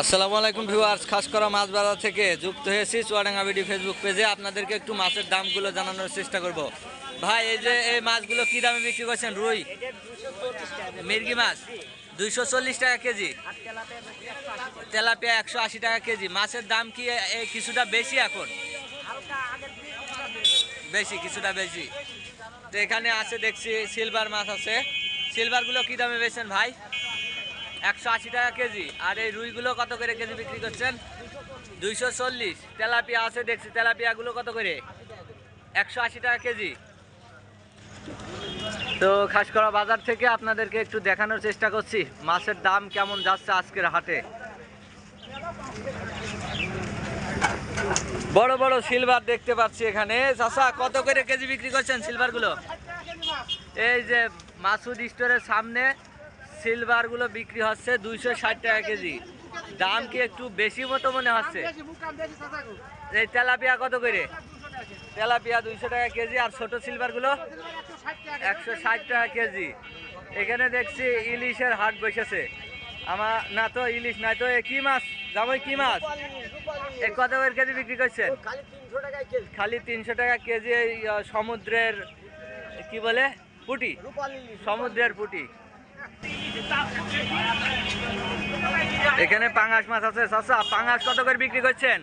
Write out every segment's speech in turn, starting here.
আসসালামু আলাইকুম ভিউয়ার্স, খাস করা মাছ বাজার থেকে যুক্ত হয়েছি চুয়াডাঙ্গা বিডি ফেসবুক পেজে। আপনাদেরকে একটু মাছের দামগুলো জানানোর চেষ্টা করব। ভাই, এই যে এই মাছগুলো কী দামে বিক্রি করছেন? রুই? মির্গি মাছ? দুইশো চল্লিশ টাকা কেজি। তেলাপিয়া একশো আশি টাকা কেজি। মাছের দাম কি কিছুটা বেশি এখন? বেশি, কিছুটা বেশি। তো এখানে আছে, দেখছি সিলভার মাছ আছে। সিলভারগুলো কী দামে বেছেন ভাই? একশো আশি টাকা কেজি। আর এই রুইগুলো কত করে কেজি বিক্রি করছেন? দুইশো চল্লিশ। তেলাপিয়া আছে দেখছি, তেলাপিয়াগুলো কত করে? একশো আশি টাকা কেজি। তো খাসকরা বাজার থেকে আপনাদেরকে একটু দেখানোর চেষ্টা করছি, মাছের দাম কেমন যাচ্ছে আজকের হাটে। বড় বড় সিলভার দেখতে পাচ্ছি এখানে। চাষা কত করে কেজি বিক্রি করছেন সিলভারগুলো? এই যে মাসুদ স্টোরের সামনে সিলভারগুলো বিক্রি হচ্ছে দুইশো ষাট টাকা কেজি। দাম কি একটু বেশি মতো মনে হচ্ছে? এই তেলাপিয়া কত করে? তেলাপিয়া দুইশো টাকা কেজি আর ছোট সিলভারগুলো একশো ষাট টাকা কেজি। এখানে দেখছি ইলিশের হাট বসেছে। আমার না তো ইলিশ নাই তো কি মাছ? জামাই, কি মাছ? এ কত করে কেজি বিক্রি করছেন? খালি তিনশো টাকা কেজি সমুদ্রের, কি বলে? পুটি? সমুদ্রের পুটি। এখানে পাঙাশ মাছ আছে, চাচা, পাঙাশ কত করে বিক্রি করছেন?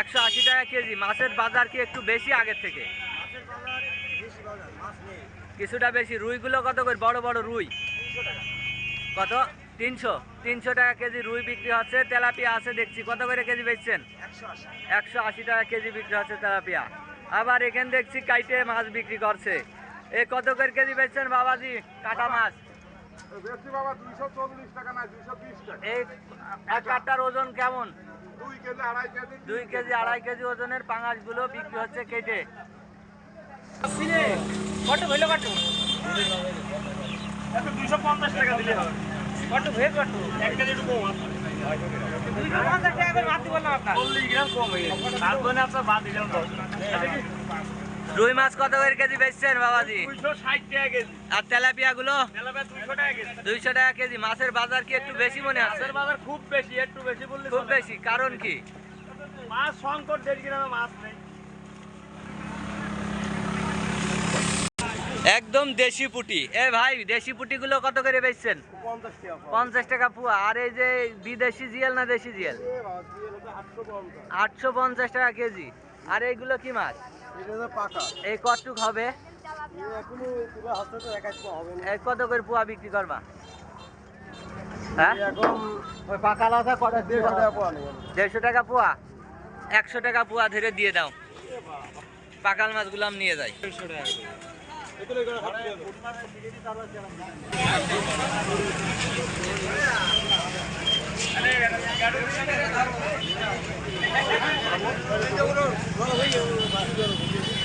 একশো আশি টাকা কেজি, মাছের বাজার কি একটু বেশি আগের থেকে? কিছুটা বেশি, রুইগুলো কত করে? বড় বড় রুই। কত? তিনশো তিনশো টাকা কেজি রুই বিক্রি হচ্ছে, তেলাপিয়া আছে দেখছি, কত করে কেজি বেচছেন? একশো আশি টাকা কেজি বিক্রি হচ্ছে তেলাপিয়া। আবার এখানে দেখছি কাইটে মাছ বিক্রি করছে। এ কত করে কেজি বেচছেন বাবাজি? কাটা মাছ। বাবা টাকা না টাকা। এই এক কাটার ওজন কেমন? দুই কেজি আড়াই কেজি দুই কেজি আড়াই কেজি ওজনের পাঙাশগুলো বিক্রি হচ্ছে কেটে। কত হইল কত দুইশো পঞ্চাশ টাকা দিলে হবে। কত হয়ে কত এক কেজি একটু কম দুইশো পঞ্চাশ টাকা করে মাছ দিব না আপনার। চল্লিশ গ্রাম কম হয়ে গেছে। তার আপনার বাদ দিলাম দশ। রুই মাছ কত করে কেজি বেচছেন বাবাজি? আর তেলাপিয়া গুলো দুইশো টাকা কেজি। দুইশো টাকা কেজি। মাছের বাজার কি একটু বেশি মনে বাজার খুব বেশি একটু বেশি বললে খুব বেশি। কারণ কি? মাছ সংকট দেড় গ্রামে মাছ নেই। একদম দেশি পুটি। এ ভাই দেশি পুটিগুলো কত করে বেচছেন? পঞ্চাশ টাকা পুয়া। আর এই যে বিদেশি জিয়াল না দেশি জিয়াল? আটশো পঞ্চাশ টাকা কেজি। আর এইগুলো কি মাছ? এই কতটুক হবে? কত করে পুয়া বিক্রি করবা? হ্যাঁ? দেড়শো টাকা টাকা পোয়া? একশো টাকা পোয়া ধরে দিয়ে দাও। পাকাল মাছগুলো আমি নিয়ে যাই। ¿Qué es lo que se llama? Lo